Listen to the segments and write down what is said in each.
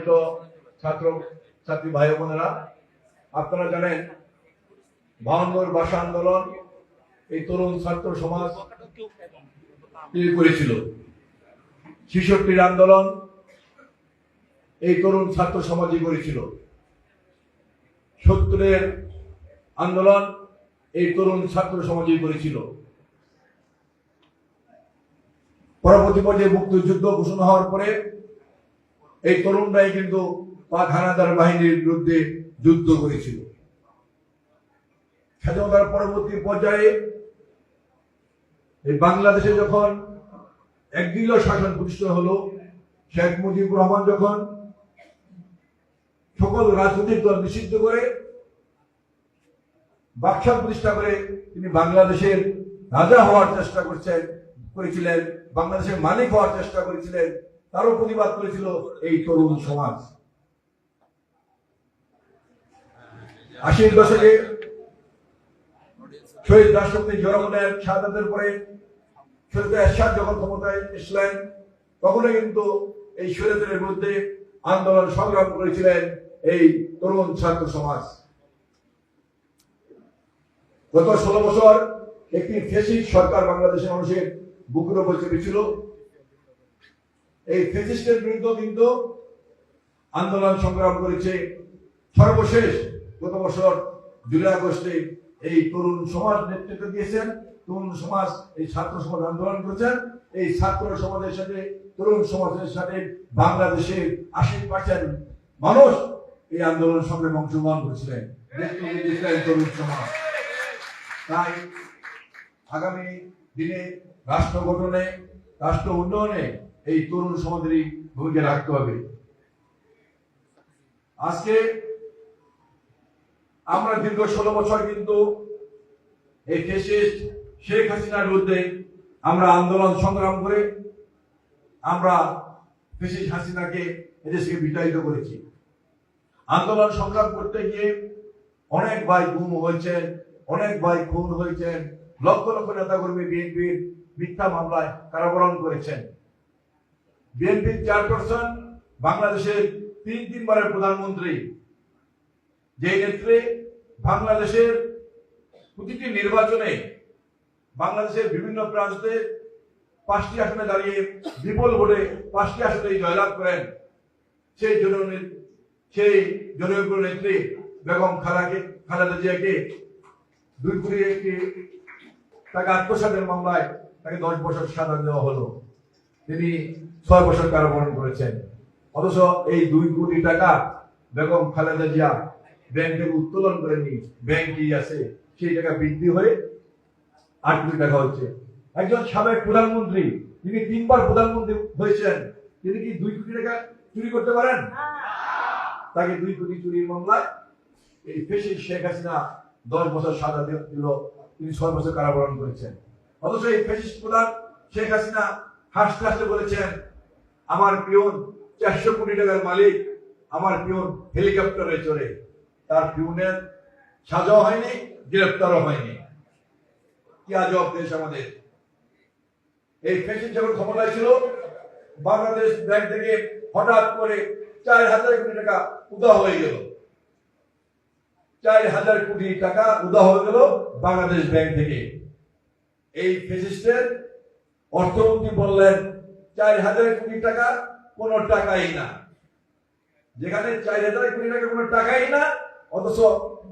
সম্মানিত ছাত্র, ছাত্রী ভাই বোনেরা, আপনারা জানেন বাহান্নর ভাষা আন্দোলন এই তরুণ ছাত্র সমাজ করেছিল? ছিষট্টির আন্দোলন এই তরুণ ছাত্র সমাজই করেছিল। সত্তরের আন্দোলন এই তরুণ ছাত্র সমাজই করেছিল। পরবর্তী পর্যায়ে মুক্তিযুদ্ধ ঘোষণা হওয়ার পরে এই তরুণরাই কিন্তু পাক হানাদার বাহিনীর বিরুদ্ধে যুদ্ধ করেছিল। স্বাধীনতার পরবর্তী পর্যায়ে এই বাংলাদেশে যখন একদলীয় শাসন প্রতিষ্ঠা হলো, শেখ মুজিবুর রহমান যখন সকল রাজনৈতিক দল নিষিদ্ধ করে, বাকশাল প্রতিষ্ঠা করে তিনি বাংলাদেশের রাজা হওয়ার চেষ্টা করছেন, করেছিলেন, বাংলাদেশের মালিক হওয়ার চেষ্টা করেছিলেন তারও প্রতিবাদ করেছিল এই তরুণ সমাজ। আশির দশকে শহীদ রাষ্ট্রপতি পরে এরশাদ যখন ক্ষমতায় এসলেন, তখনই কিন্তু এই শহীদের বিরুদ্ধে আন্দোলন সংগ্রাম করেছিলেন এই তরুণ ছাত্র সমাজ। গত ষোলো বছর একটি ফেসিস্ট সরকার বাংলাদেশের মানুষের বুকের উপর চেপেছিল। এই ফেসিস্টের বিরুদ্ধে কিন্তু আন্দোলন সংগ্রাম করেছে সর্বশেষ গত বছর জুলাই আগস্টে এই তরুণ সমাজ নেতৃত্ব দিয়েছেন, তরুণ সমাজ এই ছাত্র সমাজ আন্দোলন করেছেন, এই ছাত্র সমাজের সাথে, তরুণ সমাজের সাথে বাংলাদেশের আশি পার্সেন্ট মানুষ এই আন্দোলন সংগ্রামে অংশগ্রহণ করেছিলেন। তরুণ সমাজ। তাই আগামী দিনে রাষ্ট্র গঠনে, রাষ্ট্র উন্নয়নে এই তরুণ সমাজেরই ভূমিকা রাখতে হবে। আজকে আমরা দীর্ঘ ষোলো বছর কিন্তু এই ফেসিস্ট শেখ হাসিনার বিরুদ্ধে আমরা আন্দোলন সংগ্রাম করে আমরা ফেসিস্ট হাসিনাকে এদেশকে বিতাড়িত করেছি। আন্দোলন সংগ্রাম করতে গিয়ে অনেক ভাই গুম হয়েছেন অনেক ভাই খুন হয়েছেন লক্ষ লক্ষ নেতা কর্মী বিএনপির মিথ্যা মামলায় কারাবরণ করেছেন। বিএনপির চেয়ারপারসন, বাংলাদেশের তিন তিনবারের প্রধানমন্ত্রী। যে নেত্রী বাংলাদেশের প্রতিটি নির্বাচনে বাংলাদেশের বিভিন্ন প্রান্তে পাঁচটি আসনে দাঁড়িয়ে বিপুল ভোটে পাঁচটি আসনে জয়লাভ করেন সেই জন সেই জনপ্রিয় নেত্রী বেগম খালাকে খালেদা জিয়াকে দুই কোটি একটি তাকে আত্মসাতের মামলায় তাকে দশ বছর সাজা দেওয়া হলো। তিনি ছয় বছর কারাবরণ করেছেন। অথচ এই দুই কোটি টাকা বেগম খালেদা জিয়া ব্যাংক থেকে উত্তোলন করেনি ব্যাংকই আছে, সেই টাকা বৃদ্ধি হয়ে আট কোটি টাকা হচ্ছে। একজন সাবেক প্রধানমন্ত্রী, তিনি তিনবার প্রধানমন্ত্রী হয়েছেন, তিনি কি দুই কোটি টাকা চুরি করতে পারেন? তাকে দুই কোটি চুরির মামলায় এই ফেসি শেখ হাসিনা দশ বছর সাজা দিল, তিনি ছয় বছর কারাবরণ করেছেন। অথচ এই ফেসিস্ট প্রধান শেখ হাসিনা হাসতে হাসতে বলেছেন আমার পিয়ন চারশো কোটি টাকার মালিক, আমার পিয়ন হেলিকপ্টারে চড়ে। তার পিয়নের সাজাও হয়নি, গ্রেপ্তারও হয়নি। কি আজব দেশ আমাদের। এই ফেসিস্ট যখন ক্ষমতায় ছিল, বাংলাদেশ ব্যাংক থেকে হঠাৎ করে চার হাজার কোটি টাকা উদা হয়ে গেল। চার হাজার কোটি টাকা উদা হয়ে গেল বাংলাদেশ ব্যাংক থেকে। এই ফেসিস্টের অর্থমন্ত্রী বললেন চার হাজার কোটি টাকা কোনো টাকাই না। যেখানে চার হাজার কোটি টাকা কোনো টাকাই না, অথচ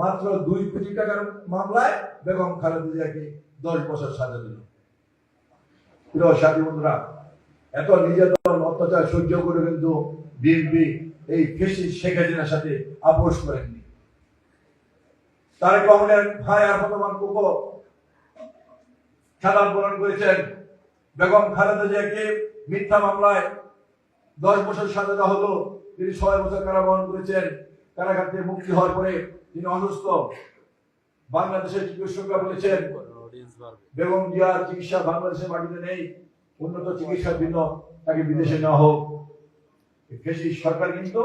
মাত্র দুই কোটি টাকার মামলায় বেগম খালেদা জিয়াকে দশ বছর সাজা দিল। প্রিয় সাথী বন্ধুরা, এত নির্যাতন অত্যাচার সহ্য করে কিন্তু বিএনপি এই ফেসি শেখ হাসিনার সাথে আপোষ করেননি। তারেক রহমানের ভাই আর বর্তমান কুকো সাদা আন্দোলন করেছেন। বেগম খালেদা জিয়াকে মিথ্যা মামলায় দশ বছর সাজা দেওয়া হলো। তিনি ছয় বছর কারাবরণ করেছেন। কারাগার থেকে মুক্তি হওয়ার পরে তিনি অসুস্থ। বাংলাদেশের চিকিৎসকরা বলেছেন, বেগম জিয়ার চিকিৎসা বাংলাদেশের মাটিতে নেই। উন্নত চিকিৎসার জন্য তাকে বিদেশে নেওয়া হোক। ফেসি সরকার কিন্তু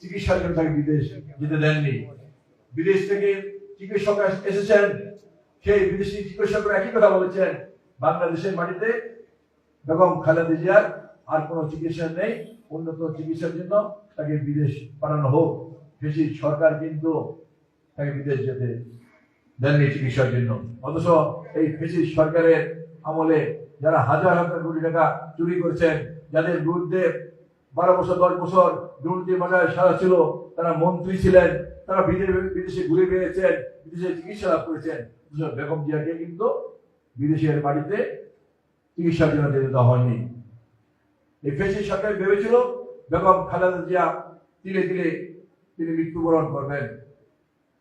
চিকিৎসার জন্য তাকে বিদেশ যেতে দেননি। বিদেশ থেকে চিকিৎসক এসেছেন। সেই বিদেশি চিকিৎসকরা একই কথা বলেছেন, বাংলাদেশের মাটিতে বেগম খালেদা জিয়ার আর কোনো চিকিৎসা নেই। উন্নত চিকিৎসার জন্য তাকে বিদেশ পাঠানো হোক। ফেসিস সরকার কিন্তু তাকে বিদেশ যেতে দেননি চিকিৎসার জন্য। অথচ এই ফেসিস সরকারের আমলে যারা হাজার হাজার কোটি টাকা চুরি করেছেন, যাদের বিরুদ্ধে বারো বছর, দশ বছর দুর্নীতি বাজারে সারা ছিল, তারা মন্ত্রী ছিলেন, তারা বিদেশে বিদেশে ঘুরে বেড়েছেন বিদেশে চিকিৎসা লাভ করেছেন। বেগম জিয়াকে কিন্তু বিদেশের বাড়িতে চিকিৎসার জন্য যেতে দেওয়া হয়নি। এই ফেসিস সরকার ভেবেছিল, বেগম খালেদা জিয়া ধীরে ধীরে তিনি মৃত্যুবরণ করবেন।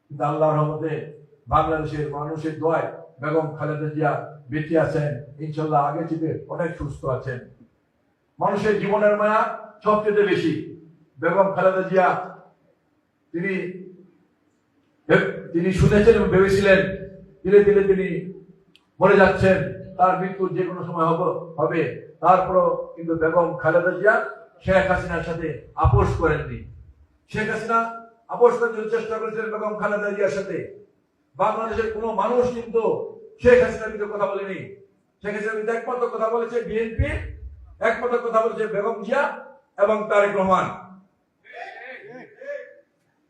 কিন্তু আল্লাহর রহমতে বাংলাদেশের মানুষের দোয়ায় বেগম খালেদা জিয়া বেঁচে আছেন। ইনশাল্লাহ আগে থেকে অনেক সুস্থ আছেন। মানুষের জীবনের মায়া সবচেয়ে বেশি। বেগম খালেদা জিয়া তিনি তিনি শুনেছেন এবং ভেবেছিলেন। ধীরে ধীরে তিনি মরে যাচ্ছেন। তার মৃত্যু যে কোনো সময় হবে হবে। তারপরও কিন্তু বেগম খালেদা জিয়া শেখ হাসিনার সাথে আপোষ করেননি। শেখ হাসিনা আপোষ করার চেষ্টা করেছিলেন বেগম খালেদা জিয়ার সাথে। বাংলাদেশের কোনো মানুষ কিন্তু শেখ হাসিনার বিরুদ্ধে কথা বলেনি। শেখ হাসিনার বিরুদ্ধে একমাত্র কথা বলেছে বিএনপি একমাত্র কথা বলেছে বেগম জিয়া এবং তারেক রহমান।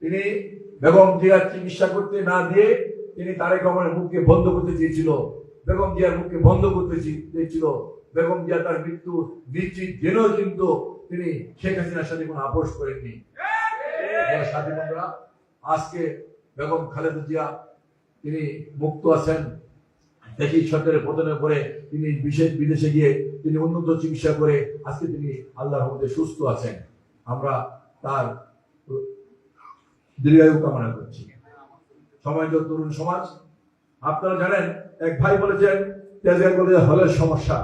তিনি বেগম জিয়ার চিকিৎসা করতে না দিয়ে তিনি তারেক রহমানের মুখকে বন্ধ করতে চেয়েছিল। বেগম জিয়ার মুখকে বন্ধ করতে চেয়েছিল। বেগম জিয়া তার মৃত্যু নিশ্চিত জেনেও কিন্তু তিনি শেখ হাসিনার সাথে কোনো আপোষ করেননি। সাথী বন্ধুরা, আজকে বেগম খালেদা জিয়া তিনি মুক্ত আছেন। দেশি সরকারের পতনের পরে তিনি বিশেষ বিদেশে গিয়ে তিনি উন্নত চিকিৎসা করে আজকে তিনি আল্লাহর মধ্যে সুস্থ আছেন। আমরা তার দীর্ঘায়ু কামনা করছি। সমাজ ও তরুণ সমাজ আপনারা জানেন, এক ভাই বলেছেন কলেজে হলের সমস্যা।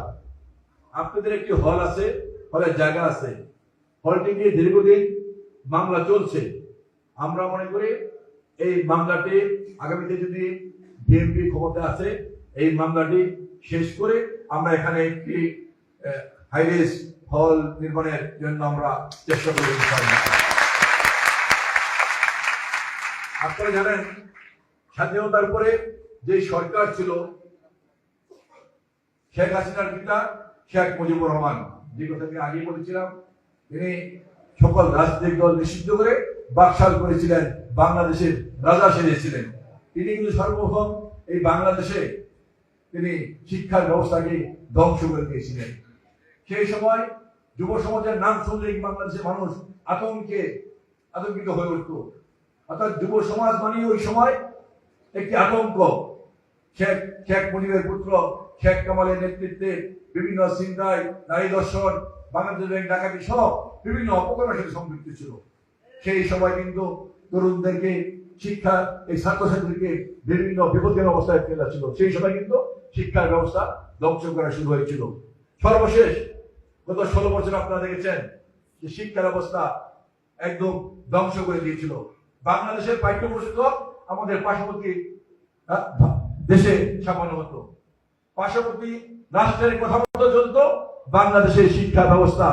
আপনাদের একটি হল আছে, হলের জায়গা আছে। হলটি নিয়ে দীর্ঘদিন মামলা চলছে। আমরা মনে করি এই মামলাটি আগামীতে যদি বিএনপি ক্ষমতা আছে এই মামলাটি শেষ করে আমরা এখানে একটি হাইরেস হল নির্মাণের জন্য আমরা চেষ্টা করি। আপনারা জানেন, স্বাধীনতার পরে যে সরকার ছিল, শেখ হাসিনার পিতা শেখ মুজিবুর রহমান। যে কথা আগে বলেছিলাম, তিনি সকল রাজনৈতিক দল নিষিদ্ধ করে বাকশাল করেছিলেন, বাংলাদেশের রাজা সেরেছিলেন তিনি কিন্তু সর্বপ্রথম এই বাংলাদেশে তিনি শিক্ষার ব্যবস্থাকে ধ্বংস করে দিয়েছিলেন। সেই সময় যুব সমাজের নাম শুনলেই বাংলাদেশের মানুষ আতঙ্কে, আতঙ্কিত হয়ে উঠত। অর্থাৎ যুব সমাজ মানে ওই সময় একটি আতঙ্ক। শেখ শেখ মুজিবের পুত্র, শেখ কামালের নেতৃত্বে বিভিন্ন চিন্তায় নারী দর্শন, বাংলাদেশ ব্যাংক ডাকাতি সহ বিভিন্ন অপকর্মের সাথে সম্পৃক্ত ছিল। সেই সময় কিন্তু তরুণদেরকে শিক্ষা, এই ছাত্রছাত্রীকে বিভিন্ন বিপদের অবস্থায় ফেলা ছিল। সেই সময় কিন্তু শিক্ষার ব্যবস্থা ধ্বংস করা শুরু হয়েছিল। সর্বশেষ, গত ষোলো বছর আপনারা দেখেছেন যে শিক্ষা ব্যবস্থা একদম ধ্বংস করে দিয়েছিল। বাংলাদেশের পাঠ্যপুস্তক আমাদের পার্শ্ববর্তী দেশে ছাপানো হতো। পার্শ্ববর্তী রাষ্ট্রের কথা মতো চলত, বাংলাদেশের শিক্ষা ব্যবস্থা।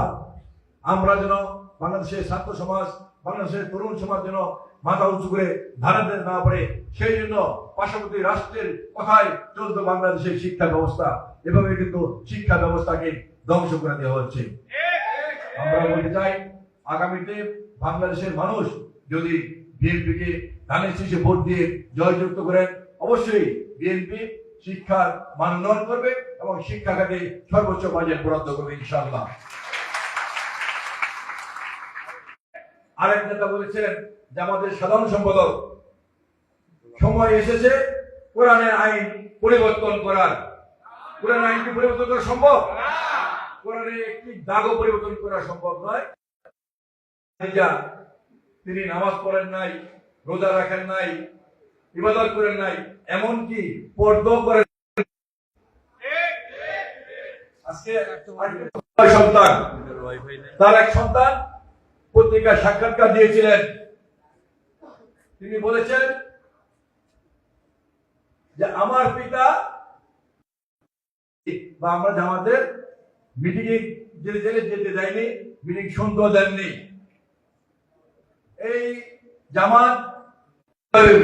আমরা যেন বাংলাদেশের ছাত্র সমাজ, বাংলাদেশের তরুণ সমাজ যেন মাথা উঁচু করে ধারাতে না পারে, সেই জন্য পার্শ্ববর্তী রাষ্ট্রের কথায় চলতো বাংলাদেশের শিক্ষা ব্যবস্থা। এভাবে কিন্তু শিক্ষা ব্যবস্থাকে ধ্বংস করে দেওয়া হচ্ছে। আমরা বলতে চাই, আগামীতে বাংলাদেশের মানুষ যদি বিএনপিকে ধানের শীষে ভোট দিয়ে জয়যুক্ত করেন, অবশ্যই বিএনপি শিক্ষার মান করবে এবং শিক্ষা খাতে সর্বোচ্চ বাজেট বরাদ্দ করবে, ইনশাআল্লাহ। আরেক নেতা বলেছেন যে, আমাদের সাধারণ সম্পাদক, সময় এসেছে, কোরআনের আইন পরিবর্তন করার। কোরআন আইন কি পরিবর্তন করা সম্ভব? কোরআনের একটি দাগও পরিবর্তন করা সম্ভব নয়। তিনি নামাজ পড়েন নাই, রোজা রাখেন নাই ইবাদত করেন নাই, এমনকি পর্দাও করেন আজকে তার এক সন্তান সাক্ষাৎকার দিয়েছিলেন। তিনি বলেছেন যে, আমার পিতা বা আমরা জামাতের মিটিং যেতে যেতে দেয়নি মিটিং শুনতেও দেননি। এই জামাত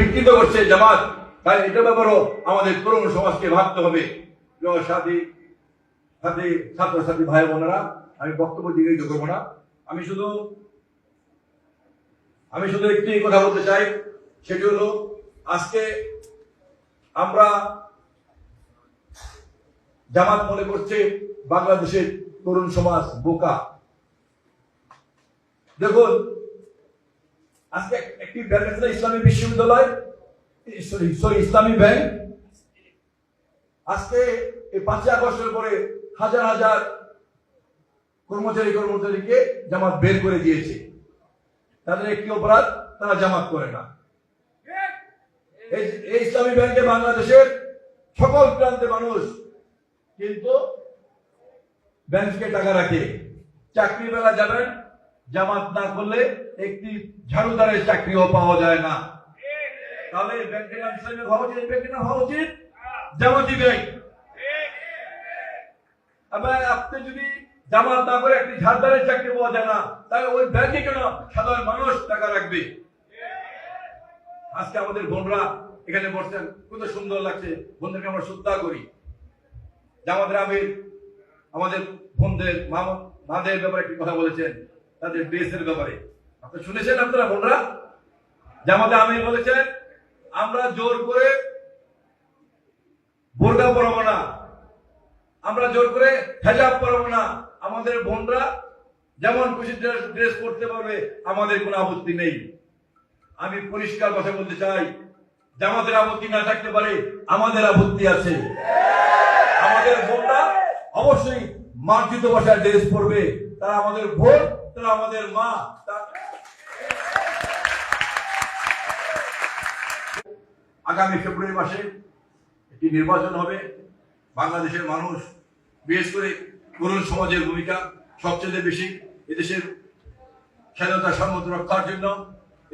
বিকৃত করছে জামাত। তাই এটা ব্যাপারও আমাদের তরুণ সমাজকে ভাবতে হবে। সাথী সাথী ছাত্রছাত্রী ভাই বোনেরা, আমি বক্তব্য দীর্ঘিত করব না। আমি শুধু আমি শুধু একটি কথা বলতে চাই, সেটি হলো, আজকে আমরা জামাত মনে করছে বাংলাদেশের তরুণ সমাজ বোকা। দেখুন আজকে একটি ব্যাংক আছে ইসলামী বিশ্ববিদ্যালয়? সরি ইসলামী ব্যাংক। আজকে এই পাঁচই আগস্টের পরে হাজার হাজার কর্মচারী, কর্মচারীকে জামাত বের করে দিয়েছে। তাদের একটি অপরাধ, তারা জামাত করে না। এই ইসলামী ব্যাংকে বাংলাদেশের সকল প্রান্তে মানুষ কিন্তু ব্যাংক টাকা রাখে। চাকরি বেলা যাবেন, জামাত না করলে একটি ঝাড়ুদারের চাকরিও পাওয়া যায় না। তাহলে ব্যাংকের নাম হওয়া উচিত হওয়া উচিত? জামাতি ব্যাংক। আবার আপনি যদি জামাত না করে একটি ঝাড়দারের চাকরি পাওয়া যায় না, তাহলে ওই ব্যাংকে কেন সাধারণ মানুষ টাকা রাখবে? আজকে আমাদের বোনরা এখানে বসছেন কত সুন্দর লাগছে। বোনদেরকে আমরা শ্রদ্ধা করি। জামাতের আমির আমাদের বোনদের মাদের ব্যাপারে একটি কথা বলেছেন, তাদের ড্রেসের ব্যাপারে। আপনি শুনেছেন আপনারা বোনরা? জামাতে আমির বলেছেন, আমরা জোর করে বোরকা পরাবো না। আমরা জোর করে হেজাব পরাবো না। আমাদের বোনরা যেমন খুশি ড্রেস পরতে পারবে, আমাদের কোনো আপত্তি নেই। আমি পরিষ্কার কথা বলতে চাই, জামাতের আপত্তি না থাকতে পারে, আমাদের আপত্তি আছে। আমাদের বোনরা অবশ্যই মার্জিত ভাষায় ড্রেস পরবে। তারা আমাদের বোন, তারা আমাদের মা তা- আগামী ফেব্রুয়ারি মাসে একটি নির্বাচন হবে। বাংলাদেশের মানুষ, বিশেষ করে তরুণ সমাজের ভূমিকা সবচেয়ে বেশি এদেশের স্বাধীনতা সম্মত রক্ষার জন্য,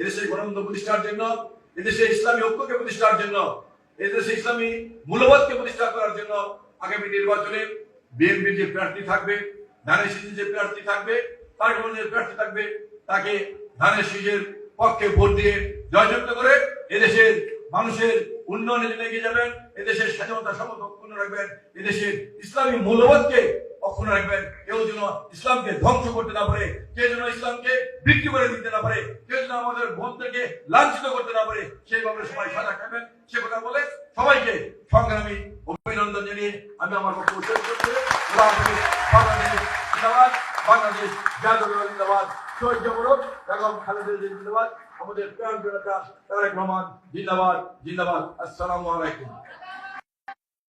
এদেশের গণতন্ত্র প্রতিষ্ঠার জন্য, এদেশে ইসলামী ঐক্যকে প্রতিষ্ঠার জন্য, এদেশে ইসলামী মূল্যবোধকে প্রতিষ্ঠা করার জন্য আগামী নির্বাচনে বিএনপির যে প্রার্থী থাকবে, ধানের শীষের যে প্রার্থী থাকবে তার যে প্রার্থী থাকবে, তাকে ধানের শীষের পক্ষে ভোট দিয়ে জয়যুক্ত করে এদেশের মানুষের উন্নয়নের জন্য এগিয়ে যাবেন, এদেশের স্বাধীনতা সমত অক্ষুণ্ণ রাখবেন, এদেশের ইসলামী মূল্যবোধকে অক্ষুণ্ণ রাখবেন, কেউ যেন ইসলামকে ধ্বংস করতে না পারে, কেউ যেন ইসলামকে বিক্রি করে দিতে না পারে, কেউ যেন আমাদের বোনদেরকে লাঞ্ছিত করতে না পারে, সেই ব্যাপারে সবাই সজাগ থাকবেন সে কথা বলে সবাইকে সংগ্রামী অভিনন্দন জানিয়ে আমি আমার বক্তব্য শেষ করছি। বাংলাদেশ বাংলাদেশ জাতীয় জিন্দাবাদ। শহীদ জবরত বেগম খালেদা জিন্দাবাদ। আমাদের প্রাণ জনতা তারেক রহমান জিন্দাবাদ জিন্দাবাদ। আসসালামু আলাইকুম।